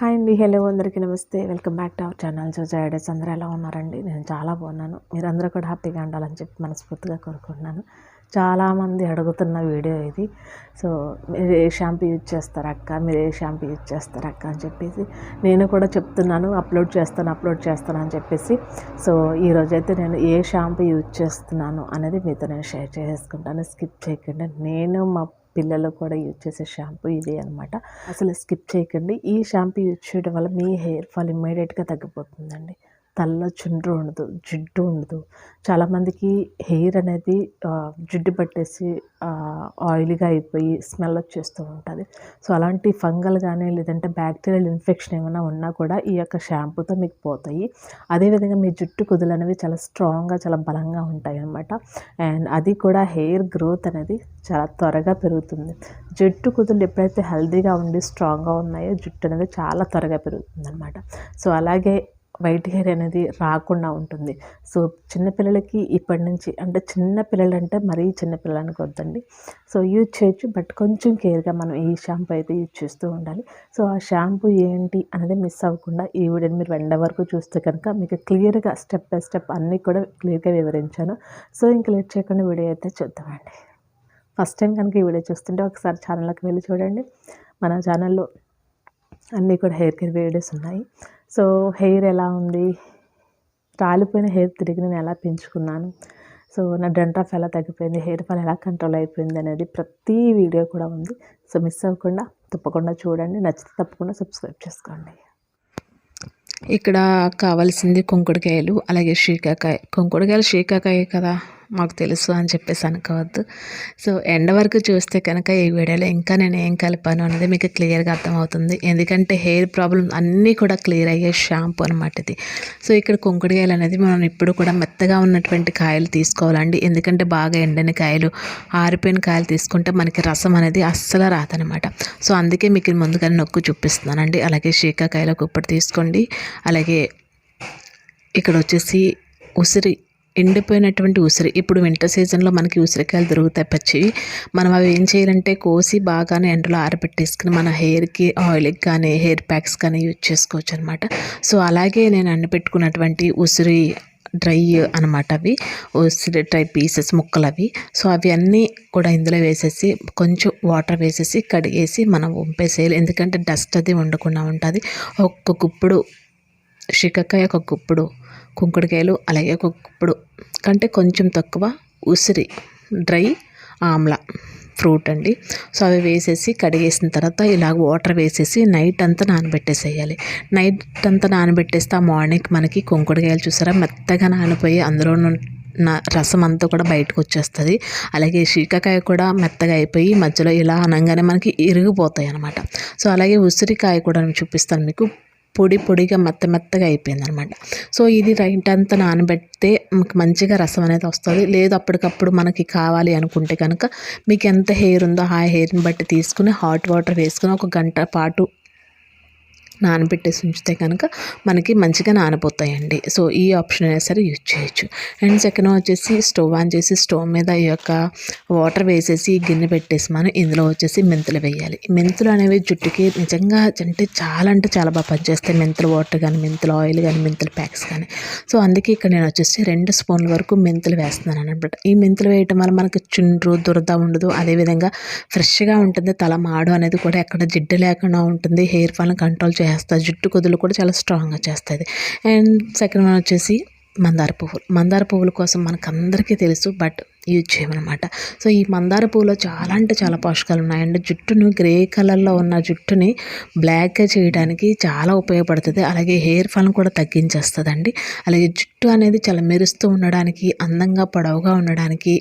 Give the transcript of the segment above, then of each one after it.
Hi అండి. Hello అందరికీ నమస్తే. Welcome back to our channel. So Zydus అందరూ ఎలా ఉన్నారండి? నేను చాలా బాగున్నాను. మీరందరూ కూడా హ్యాపీగా ఉండాలని చెప్పి మనస్ఫూర్తిగా కోరుకుంటున్నాను. చాలామంది అడుగుతున్న వీడియో ఇది. సో మీరు ఏ షాంపూ యూజ్ చేస్తారక్క మీరు ఏ షాంపూ యూజ్ చేస్తారక్క అని చెప్పేసి నేను కూడా చెప్తున్నాను. అప్లోడ్ చేస్తాను అప్లోడ్ చేస్తాను అని చెప్పేసి. సో ఈరోజైతే నేను ఏ షాంపూ యూజ్ చేస్తున్నాను అనేది మీతో నేను షేర్ చేసుకుంటాను. స్కిప్ చేయకుండా నేను మా పిల్లలు కూడా యూజ్ చేసే షాంపూ ఇదే అనమాట అసలు స్కిప్ చేయకండి. ఈ షాంపూ యూజ్ చేయడం వల్ల మీ హెయిర్ ఫాల్ ఇమ్మీడియట్గా తగ్గిపోతుందండి. తల్ల చుండ్రు ఉండదు జిడ్డు ఉండదు. చాలామందికి హెయిర్ అనేది జిడ్డు పట్టేసి ఆయిల్గా అయిపోయి స్మెల్ వచ్చేస్తూ ఉంటుంది. సో అలాంటి ఫంగల్ కానీ లేదంటే బ్యాక్టీరియల్ ఇన్ఫెక్షన్ ఏమైనా ఉన్నా కూడా ఈ యొక్క షాంపూతో మీకు పోతాయి. అదేవిధంగా మీ జుట్టు కుదులు అనేవి చాలా స్ట్రాంగ్గా చాలా బలంగా ఉంటాయి అన్నమాట అండ్ అది కూడా హెయిర్ గ్రోత్ అనేది చాలా త్వరగా పెరుగుతుంది. జుట్టు కుదులు ఎప్పుడైతే హెల్తీగా ఉండి స్ట్రాంగ్గా ఉన్నాయో జుట్టు అనేది చాలా త్వరగా పెరుగుతుంది అనమాట సో అలాగే వైట్ హెయిర్ అనేది రాకుండా ఉంటుంది. సో చిన్నపిల్లలకి ఇప్పటి నుంచి అంటే చిన్న పిల్లలు అంటే మరీ చిన్నపిల్లలకి వద్దండి. సో యూజ్ చేయొచ్చు. బట్ కొంచెం కేర్గా మనం ఈ షాంపూ అయితే యూజ్ చేస్తూ ఉండాలి. సో ఆ షాంపూ ఏంటి అనేది మిస్ అవ్వకుండా ఈ వీడియోని మీరు వెండ వరకు చూస్తే కనుక మీకు క్లియర్గా స్టెప్ బై స్టెప్ అన్నీ కూడా క్లియర్గా వివరించాను. సో ఇంక లేట్ చేయకుండా వీడియో అయితే చూద్దామండి. ఫస్ట్ టైం కనుక ఈ వీడియో చూస్తుంటే ఒకసారి ఛానల్లోకి వెళ్ళి చూడండి. మన ఛానల్లో అన్నీ కూడా హెయిర్ కేర్ వీడియోస్ ఉన్నాయి. సో హెయిర్ ఎలా ఉంది? రాలిపోయిన హెయిర్ తిరిగి నేను ఎలా పెంచుకున్నాను? సో నా డండ్రఫ్ ఎలా తగ్గిపోయింది? హెయిర్ ఫాల్ ఎలా కంట్రోల్ అయిపోయింది అనేది ప్రతి వీడియో కూడా ఉంది. సో మిస్ అవ్వకుండా తప్పకుండా చూడండి. నచ్చితే తప్పకుండా సబ్స్క్రైబ్ చేసుకోండి. ఇక్కడ కావాల్సింది కుంకుడుకాయలు అలాగే షీకాకాయ కుంకుడుకాయలు షీకాకాయ కదా. మాకు తెలుసు అని చెప్పేసి అనుకోవద్దు. సో ఎండ వరకు చూస్తే కనుక ఈ వీడియోలో ఇంకా నేను ఏం కలిపాను అనేది మీకు క్లియర్గా అర్థమవుతుంది. ఎందుకంటే హెయిర్ ప్రాబ్లమ్ అన్నీ కూడా క్లియర్ అయ్యే షాంపూ అనమాట ఇది. సో ఇక్కడ కుంకుడుకాయలు అనేది మనం ఇప్పుడు కూడా మెత్తగా ఉన్నటువంటి కాయలు తీసుకోవాలండి. ఎందుకంటే బాగా ఎండని కాయలు ఆరిపోయిన కాయలు తీసుకుంటే మనకి రసం అనేది అస్సలు రాదనమాట సో అందుకే మీకు ముందుగానే నొక్కు చూపిస్తున్నానండి. అలాగే షీకాకాయలు ఇప్పుడు తీసుకోండి. అలాగే ఇక్కడ వచ్చేసి ఉసిరి ఎండిపోయినటువంటి ఉసిరి. ఇప్పుడు వింటర్ సీజన్లో మనకి ఉసిరికాయలు దొరుకుతాయి పచ్చివి. మనం అవి ఏం చేయాలంటే కోసి బాగానే ఎండలో ఆరబెట్టేసుకుని మన హెయిర్కి ఆయిల్కి కానీ హెయిర్ ప్యాక్స్ కానీ యూజ్ చేసుకోవచ్చు అనమాట సో అలాగే నేను ఎండబెట్టుకున్నటువంటి ఉసిరి డ్రై అనమాట అవి. ఉసిరి డ్రై పీసెస్ ముక్కలు అవి సో అవి అన్నీ కూడా ఇందులో వేసేసి కొంచెం వాటర్ వేసేసి కడిగేసి మనం వంపేసేయాలి. ఎందుకంటే డస్ట్ అది ఉండకుండా ఉంటుంది. ఒక్క గుప్పుడు షికకాయ ఒక గుప్పుడు కుంకుడుకాయలు అలాగే ఒక కంటే కొంచెం తక్కువ ఉసిరి డ్రై ఆమ్లా ఫ్రూట్ అండి. సో అవి వేసేసి కడిగేసిన తర్వాత ఇలా వాటర్ వేసేసి నైట్ అంతా నానబెట్టేసేయాలి. నైట్ అంతా నానబెట్టేస్తే ఆ మార్నింగ్ మనకి కుంకుడుకాయలు చూసారా మెత్తగా నానిపోయి అందులో నా రసం అంతా కూడా బయటకు వచ్చేస్తుంది అలాగే శీకాకాయ కూడా మెత్తగా అయిపోయి మధ్యలో ఇలా అనగానే మనకి ఇరిగిపోతాయి అనమాట సో అలాగే ఉసిరికాయ కూడా నేను చూపిస్తాను మీకు. పొడి పొడిగా మెత్త మెత్తగా అయిపోయింది అనమాట సో ఇది రైట్ అంతా నానబెడితే మీకు మంచిగా రసం అనేది వస్తుంది. లేదు అప్పటికప్పుడు మనకి కావాలి అనుకుంటే కనుక మీకు ఎంత హెయిర్ ఉందో ఆ హెయిర్ని బట్టి తీసుకుని హాట్ వాటర్ వేసుకుని ఒక గంట పాటు నానబెట్టేసి ఉంచితే కనుక మనకి మంచిగా నానిపోతాయండి సో ఈ ఆప్షన్ అయినా సరే యూజ్ చేయొచ్చు. అండ్ సెకండ్ వచ్చేసి స్టవ్ ఆన్ చేసి స్టవ్ మీద ఈ యొక్క వాటర్ వేసేసి గిన్నె పెట్టేసి మనం ఇందులో వచ్చేసి మెంతులు వేయాలి. మెంతులు అనేవి జుట్టుకి నిజంగా అంటే చాలా అంటే చాలా బాగా పనిచేస్తాయి. మెంతులు వాటర్ కానీ మెంతులు ఆయిల్ కానీ మెంతులు ప్యాక్స్ కానీ. సో అందుకే ఇక్కడ నేను వచ్చేసి రెండు స్పూన్ల వరకు మెంతులు వేస్తున్నాను అనమాట ఈ మెంతులు వేయటం వల్ల మనకి చుండ్రు దురద ఉండదు. అదేవిధంగా ఫ్రెష్గా ఉంటుంది. తల మాడు అనేది కూడా ఎక్కడ జిడ్డు లేకుండా ఉంటుంది. హెయిర్ ఫాల్ని కంట్రోల్ చేయాలి. చేస్తుంది. జుట్టు కొదులు కూడా చాలా స్ట్రాంగ్గా చేస్తుంది. అండ్ సెకండ్ వన్ వచ్చేసి మందార పువ్వులు. మందార పువ్వుల కోసం మనకందరికీ తెలుసు బట్ యూజ్ చేయమన్నమాట. సో ఈ మందార పువ్వులో చాలా అంటే చాలా పోషకాలు ఉన్నాయి. అండ్ జుట్టును గ్రే కలర్లో ఉన్న జుట్టుని బ్లాక్గా చేయడానికి చాలా ఉపయోగపడుతుంది. అలాగే హెయిర్ ఫాల్ని కూడా తగ్గించేస్తుందండి. అలాగే జుట్టు అనేది చాలా మెరుస్తూ ఉండడానికి అందంగా పొడవుగా ఉండడానికి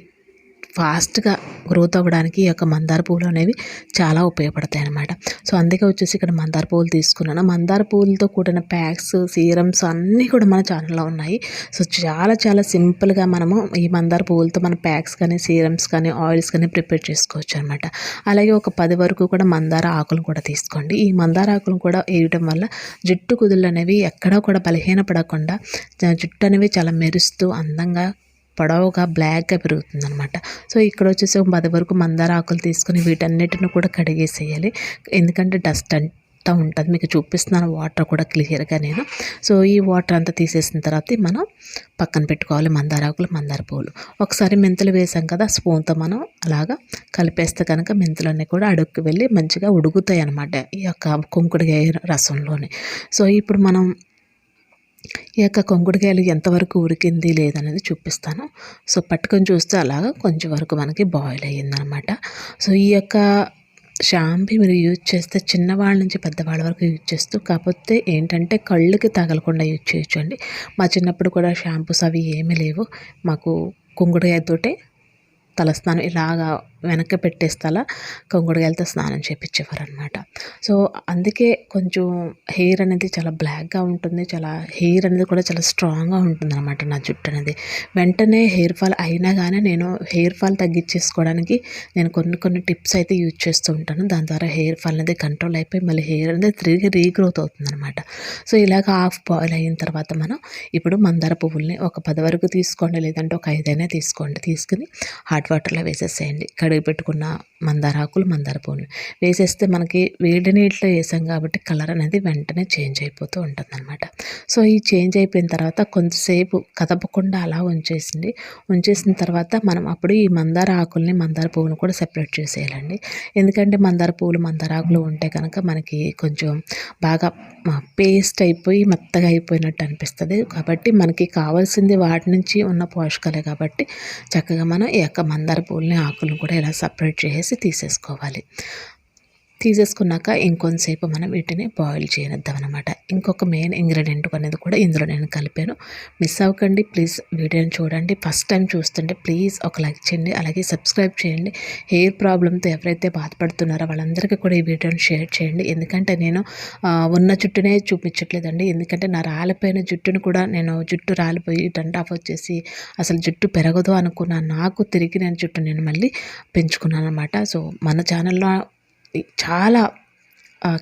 ఫాస్ట్గా గ్రోత్ అవ్వడానికి ఈ యొక్క మందార పువ్వులు అనేవి చాలా ఉపయోగపడతాయి అన్నమాట. సో అందుకే వచ్చేసి ఇక్కడ మందార పువ్వులు తీసుకున్నాను. మందార పువ్వులతో కూడిన ప్యాక్స్ సీరమ్స్ అన్నీ కూడా మన ఛానల్లో ఉన్నాయి. సో చాలా చాలా సింపుల్గా మనము ఈ మందార పువ్వులతో మన ప్యాక్స్ కానీ సీరమ్స్ కానీ ఆయిల్స్ కానీ ప్రిపేర్ చేసుకోవచ్చు అనమాట అలాగే ఒక పది వరకు కూడా మందార ఆకులు కూడా తీసుకోండి. ఈ మందార ఆకులు కూడా వేయటం వల్ల జుట్టు కుదుళ్ళు అనేవి ఎక్కడా కూడా బలహీనపడకుండా జుట్టు అనేవి చాలా మెరుస్తూ అందంగా పొడవుగా బ్లాక్గా పెరుగుతుంది అనమాట సో ఇక్కడ వచ్చేసి ఒక పది వరకు మందార ఆకులు తీసుకుని వీటన్నిటిని కూడా కడిగేసేయాలి. ఎందుకంటే డస్ట్ మొత్తం ఉంటుంది. మీకు చూపిస్తున్నాను వాటర్ కూడా క్లియర్గా నేను. సో ఈ వాటర్ అంతా తీసేసిన తర్వాత మనం పక్కన పెట్టుకోవాలి మందార ఆకులు మందార పువ్వులు ఒకసారి మెంతులు వేసాం కదా స్పూన్తో మనం అలాగా కలిపేస్తే కనుక మెంతులన్నీ కూడా అడుక్కి వెళ్ళి మంచిగా ఉడుకుతాయి అన్నమాట ఈ యొక్క కుంకుడుకాయ రసంలోనే. సో ఇప్పుడు మనం ఈ యొక్క కొంగుడికాయలు ఎంతవరకు ఉడికింది లేదనేది చూపిస్తాను. సో పట్టుకొని చూస్తే అలాగా కొంచెం వరకు మనకి బాయిల్ అయ్యిందనమాట సో ఈ యొక్క షాంపూ మీరు యూజ్ చేస్తే చిన్నవాళ్ళ నుంచి పెద్దవాళ్ళ వరకు యూజ్ చేస్తూ కాకపోతే ఏంటంటే కళ్ళుకి తగలకుండా యూజ్ చేయొచ్చండి. మా చిన్నప్పుడు కూడా షాంపూస్ అవి ఏమీ లేవు. మాకు కుంగుడుకాయతోటే తలస్నానం ఇలాగా వెనక్కి పెట్టేస్తలా కొంగుడుగాయలతో స్నానం చేపించేవారు అనమాట సో అందుకే కొంచెం హెయిర్ అనేది చాలా బ్లాక్గా ఉంటుంది. చాలా హెయిర్ అనేది కూడా చాలా స్ట్రాంగ్గా ఉంటుంది అనమాట నా జుట్టు అనేది. వెంటనే హెయిర్ ఫాల్ అయినా కానీ నేను హెయిర్ ఫాల్ తగ్గించేసుకోవడానికి నేను కొన్ని కొన్ని టిప్స్ అయితే యూజ్ చేస్తూ ఉంటాను. దాని ద్వారా హెయిర్ ఫాల్ అనేది కంట్రోల్ అయిపోయి మళ్ళీ హెయిర్ అనేది తిరిగి రీగ్రోత్ అవుతుంది అనమాట సో ఇలాగ హాఫ్ బాయిల్ అయిన తర్వాత మనం ఇప్పుడు మందార పువ్వుల్ని ఒక పది వరకు తీసుకోండి లేదంటే ఒక ఐదైనా తీసుకోండి. తీసుకుని హాట్ వాటర్లో వేసేసేయండి. కడిగి పెట్టుకున్న మందార ఆకులు మందార పువ్వులు వేసేస్తే మనకి వేడి నీటిలో వేసాం కాబట్టి కలర్ అనేది వెంటనే చేంజ్ అయిపోతూ ఉంటుంది అనమాట సో ఈ చేంజ్ అయిపోయిన తర్వాత కొంతసేపు కదపకుండా అలా ఉంచేసింది. ఉంచేసిన తర్వాత మనం అప్పుడు ఈ మందార ఆకుల్ని మందార పువ్వును కూడా సెపరేట్ చేసేయాలండి. ఎందుకంటే మందార పువ్వులు మందార ఆకులు ఉంటే కనుక మనకి కొంచెం బాగా పేస్ట్ అయిపోయి మెత్తగా అయిపోయినట్టు అనిపిస్తుంది. కాబట్టి మనకి కావాల్సింది వాటి నుంచి ఉన్న పోషకాలే కాబట్టి చక్కగా మనం ఈ యొక్క మందార పూలని ఆకులను కూడా ఇలా సపరేట్ చేసి తీసేసుకోవాలి. తీసేసుకున్నాక ఇంకొంతసేపు మనం వీటిని బాయిల్ చేయనిద్దాం అనమాట ఇంకొక మెయిన్ ఇంగ్రీడియంట్ అనేది కూడా ఇందులో నేను కలిపాను. మిస్ అవ్వకండి ప్లీజ్ వీడియోని చూడండి. ఫస్ట్ టైం చూస్తుంటే ప్లీజ్ ఒక లైక్ చేయండి అలాగే సబ్స్క్రైబ్ చేయండి. హెయిర్ ప్రాబ్లంతో ఎవరైతే బాధపడుతున్నారో వాళ్ళందరికీ కూడా ఈ వీడియోని షేర్ చేయండి. ఎందుకంటే నేను ఉన్న జుట్టునే చూపించట్లేదండి. ఎందుకంటే నా రాలిపోయిన జుట్టును కూడా నేను జుట్టు రాలిపోయి డంటాఫ్ వచ్చేసి అసలు జుట్టు పెరగదు అనుకున్నా నాకు తిరిగి నేను జుట్టు నేను మళ్ళీ పెంచుకున్నాను అనమాట సో మన ఛానల్లో చాలా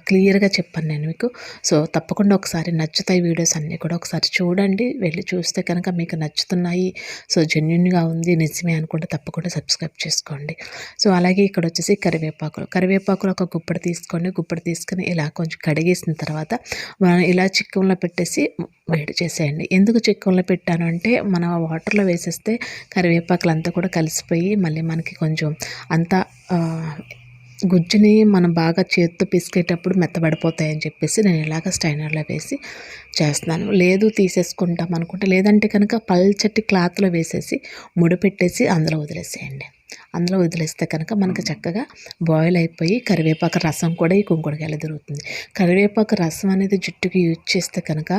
క్లియర్గా చెప్పాను నేను మీకు. సో తప్పకుండా ఒకసారి నచ్చుతాయి వీడియోస్ అన్నీ కూడా ఒకసారి చూడండి. వెళ్ళి చూస్తే కనుక మీకు నచ్చుతున్నాయి. సో జెన్యున్గా ఉంది నిజమే అనుకుంటే తప్పకుండా సబ్స్క్రైబ్ చేసుకోండి. సో అలాగే ఇక్కడ వచ్చేసి కరివేపాకులు. కరివేపాకులు ఒక గుప్పడి తీసుకోండి. గుప్పడి తీసుకొని ఇలా కొంచెం కడిగేసిన తర్వాత మనం ఇలా చిక్కంలో పెట్టేసి వేడి చేసేయండి. ఎందుకు చిక్కంలో పెట్టాను అంటే మనం వాటర్లో వేసేస్తే కరివేపాకులు అంతా కూడా కలిసిపోయి మళ్ళీ మనకి కొంచెం అంతా గుజ్జుని మనం బాగా చేతితో పిసికేటప్పుడు మెత్తబడిపోతాయని చెప్పేసి నేను ఇలాగ స్టైనర్లో వేసి చేస్తున్నాను. లేదు తీసేసుకుంటాం అనుకుంటే లేదంటే కనుక పల్చటి క్లాత్లో వేసేసి ముడి పెట్టేసి అందులో వదిలేసేయండి. అందులో వదిలేస్తే కనుక మనకు చక్కగా బాయిల్ అయిపోయి కరివేపాకు రసం కూడా ఈ కుంకుడుకాయలు దొరుకుతుంది. కరివేపాకు రసం అనేది జుట్టుకి యూజ్ చేస్తే కనుక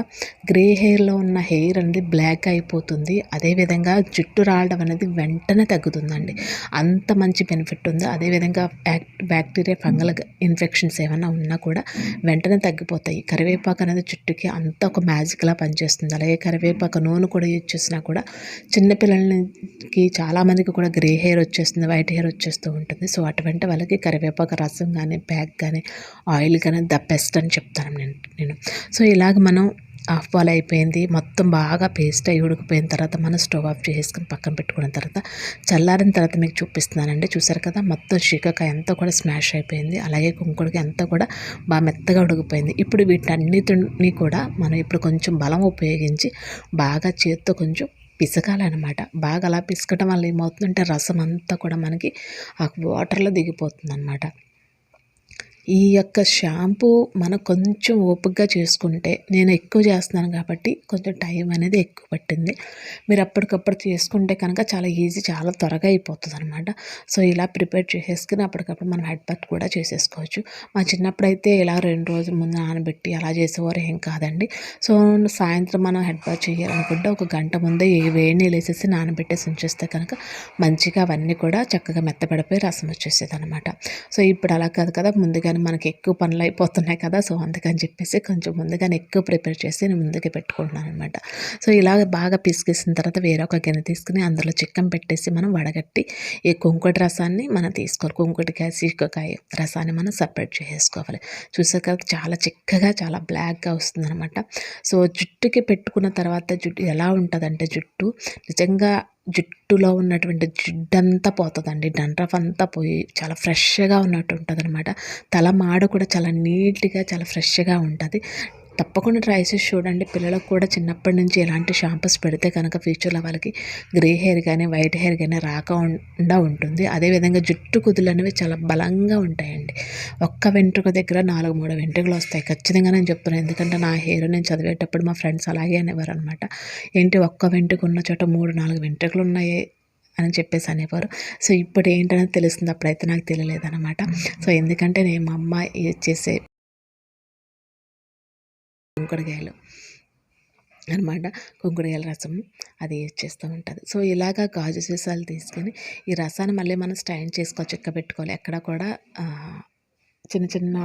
గ్రే హెయిర్లో ఉన్న హెయిర్ అనేది బ్లాక్ అయిపోతుంది. అదేవిధంగా జుట్టు రావడం అనేది వెంటనే తగ్గుతుందండి. అంత మంచి బెనిఫిట్ ఉంది. అదేవిధంగా బ్యాక్టీరియా ఫంగల్ ఇన్ఫెక్షన్స్ ఏమైనా ఉన్నా కూడా వెంటనే తగ్గిపోతాయి. కరివేపాకు అనేది జుట్టుకి అంత ఒక మ్యాజిక్లా పనిచేస్తుంది. అలాగే కరివేపాకు నూనె కూడా యూజ్ చేసినా కూడా చిన్నపిల్లలకి చాలామందికి కూడా గ్రే హెయిర్ వచ్చేస్తుంది. వైట్ హెయిర్ వచ్చేస్తూ ఉంటుంది. సో అటువంటి వాళ్ళకి కరివేపాకు రసం కానీ ప్యాక్ కానీ ఆయిల్ కానీ ద బెస్ట్ అని చెప్తాను నేను నేను. సో ఇలాగ మనం ఆఫ్ బాల్ అయిపోయింది. మొత్తం బాగా పేస్ట్ అయ్యి ఉడికిపోయిన తర్వాత మనం స్టవ్ ఆఫ్ చేసుకుని పక్కన పెట్టుకున్న తర్వాత చల్లారిన తర్వాత మీకు చూపిస్తున్నానండి. చూసారు కదా మొత్తం శీకాకాయ అంతా కూడా స్మాష్ అయిపోయింది. అలాగే కుంకుడికి అంతా కూడా బాగా మెత్తగా ఉడికిపోయింది. ఇప్పుడు వీటన్నిటిని కూడా మనం ఇప్పుడు కొంచెం బలం ఉపయోగించి బాగా చేత్తో కొంచెం పిసకాలన్నమాట. బాగా అలా పిసకటం వల్ల ఏమవుతుందంటే రసం అంతా కూడా మనకి ఆ వాటర్లో దిగిపోతుంది అనమాట ఈ యొక్క షాంపూ మనం కొంచెం ఓపికగా చేసుకుంటే నేను ఎక్కువ చేస్తున్నాను కాబట్టి కొంచెం టైం అనేది ఎక్కువ పట్టింది. మీరు అప్పటికప్పుడు చేసుకుంటే కనుక చాలా ఈజీ చాలా త్వరగా అయిపోతుంది అనమాట సో ఇలా ప్రిపేర్ చేసేసుకుని అప్పటికప్పుడు మనం హెడ్ బర్త్ కూడా చేసేసుకోవచ్చు. మా చిన్నప్పుడు అయితే ఇలా రెండు రోజుల ముందు నానబెట్టి అలా చేసేవారు ఏం కాదండి. సో సాయంత్రం మనం హెడ్ బాత్ చేయాలనుకుంటే ఒక గంట ముందే ఏ వేడి నీళ్ళు వేసేసి నానబెట్టేసి ఉంచేస్తే కనుక మంచిగా అవన్నీ కూడా చక్కగా మెత్తపడిపోయి రసం వచ్చేసేది అనమాట సో ఇప్పుడు అలా కాదు కదా ముందుగానే మనకి ఎక్కువ పనులు అయిపోతున్నాయి కదా సో అందుకని చెప్పేసి కొంచెం ముందుగానే ఎక్కువ ప్రిపేర్ చేసి నేను ముందుకే పెట్టుకుంటున్నాను అనమాట సో ఇలాగ బాగా పిసికేసిన తర్వాత వేరొక గిన్నె తీసుకుని అందులో చిక్కం పెట్టేసి మనం వడగట్టి ఈ కుంకుటి రసాన్ని మనం తీసుకోవాలి. కుంకుటికాయ సీకకాయ రసాన్ని మనం సపరేట్ చేసుకోవాలి. చూసాక చాలా చిక్కగా చాలా బ్లాక్గా వస్తుంది అనమాట సో జుట్టుకి పెట్టుకున్న తర్వాత జుట్టు ఎలా ఉంటుందంటే జుట్టు నిజంగా జుట్టులో ఉన్నటువంటి జిడ్డంతా పోతుందండి. డండ్రఫ్ అంతా పోయి చాలా ఫ్రెష్గా ఉన్నట్టు ఉంటుంది అనమాట తల మాడ కూడా చాలా నీట్గా చాలా ఫ్రెష్గా ఉంటుంది. తప్పకుండా ట్రై చేసి చూడండి. పిల్లలకు కూడా చిన్నప్పటి నుంచి ఎలాంటి షాంపూస్ పెడితే కనుక ఫ్యూచర్లో వాళ్ళకి గ్రే హెయిర్ కానీ వైట్ హెయిర్ కానీ రాకుండా ఉంటుంది. అదేవిధంగా జుట్టు కుదులు అనేవి చాలా బలంగా ఉంటాయండి. ఒక్క వెంట్రుక దగ్గర నాలుగు మూడు వెంట్రుకలు వస్తాయి. ఖచ్చితంగా నేను చెప్తున్నాను ఎందుకంటే నా హెయిర్ నేను చదివేటప్పుడు మా ఫ్రెండ్స్ అలాగే అనేవారు అనమాట ఏంటి ఒక్క వెంట్రుక ఉన్న చోట మూడు నాలుగు వెంట్రుకలు ఉన్నాయి అని చెప్పేసి అనేవారు. సో ఇప్పుడు ఏంటనేది తెలుస్తుంది. అప్పుడైతే నాకు తెలియలేదు అనమాట సో ఎందుకంటే నేను మా అమ్మ చేసే కుంకుడుకాయలు అనమాట కుంకుడుకాయల రసం అది యూజ్ చేస్తూ ఉంటుంది. సో ఇలాగా గాజు సీసాలు తీసుకొని ఈ రసాన్ని మళ్ళీ మనం స్టైన్ చేసుకోవచ్చు చెక్క పెట్టుకోవాలి. ఎక్కడ కూడా చిన్న చిన్న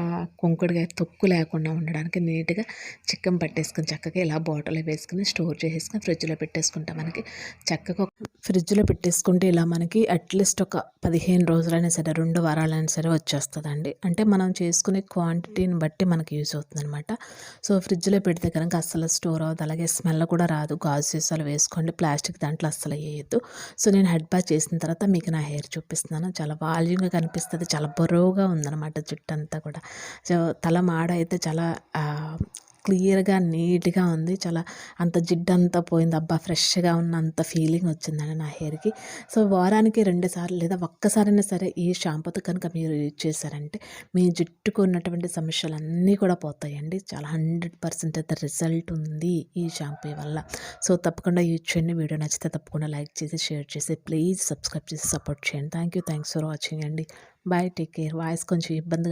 కుంకుడుకాయ తొక్కు లేకుండా ఉండడానికి నీట్గా చిక్కం పట్టేసుకొని చక్కగా ఇలా బాటిల్ వేసుకుని స్టోర్ చేసేసుకుని ఫ్రిడ్జ్లో పెట్టేసుకుంటాం మనకి చక్కగా ఫ్రిడ్జ్లో పెట్టేసుకుంటే ఇలా మనకి అట్లీస్ట్ ఒక పదిహేను రోజులైనా సరే రెండు వారాలైనా సరే వచ్చేస్తుందండి. అంటే మనం చేసుకునే క్వాంటిటీని బట్టి మనకి యూజ్ అవుతుంది అనమాట సో ఫ్రిడ్జ్లో పెడితే కనుక అస్సలు స్టోర్ అవ్వదు అలాగే స్మెల్ కూడా రాదు. గాజు సీసాలు వేసుకోండి ప్లాస్టిక్ దాంట్లో అస్సలు వేయద్దు. సో నేను హెడ్ బాత్ చేసిన తర్వాత మీకు నా హెయిర్ చూపిస్తున్నాను. చాలా వాల్యూమ్గా కనిపిస్తుంది చాలా బరువుగా ఉందన్నమాట జుట్టు. అంతా కూడా. సో తల మాడ అయితే చాలా క్లియర్గా నీట్గా ఉంది. చాలా అంత జిడ్డంతా పోయింది. అబ్బా! ఫ్రెష్గా ఉన్న అంత ఫీలింగ్ వచ్చిందండి నా హెయిర్కి. సో వారానికి రెండు సార్లు లేదా ఒక్కసారైనా సరే ఈ షాంపూతో కనుక మీరు యూజ్ చేశారంటే మీ జుట్టుకు ఉన్నటువంటి సమస్యలు అన్నీ కూడా పోతాయండి. చాలా హండ్రెడ్ పర్సెంట్ అయితే రిజల్ట్ ఉంది ఈ షాంపూ వల్ల. సో తప్పకుండా యూజ్ చేయండి. వీడియో నచ్చితే తప్పకుండా లైక్ చేసి షేర్ చేసి ప్లీజ్ సబ్స్క్రైబ్ చేసి సపోర్ట్ చేయండి. Thank you thanks for watching అండి. బాయ్. Take care. వాయిస్ కొంచెం ఇబ్బందిగా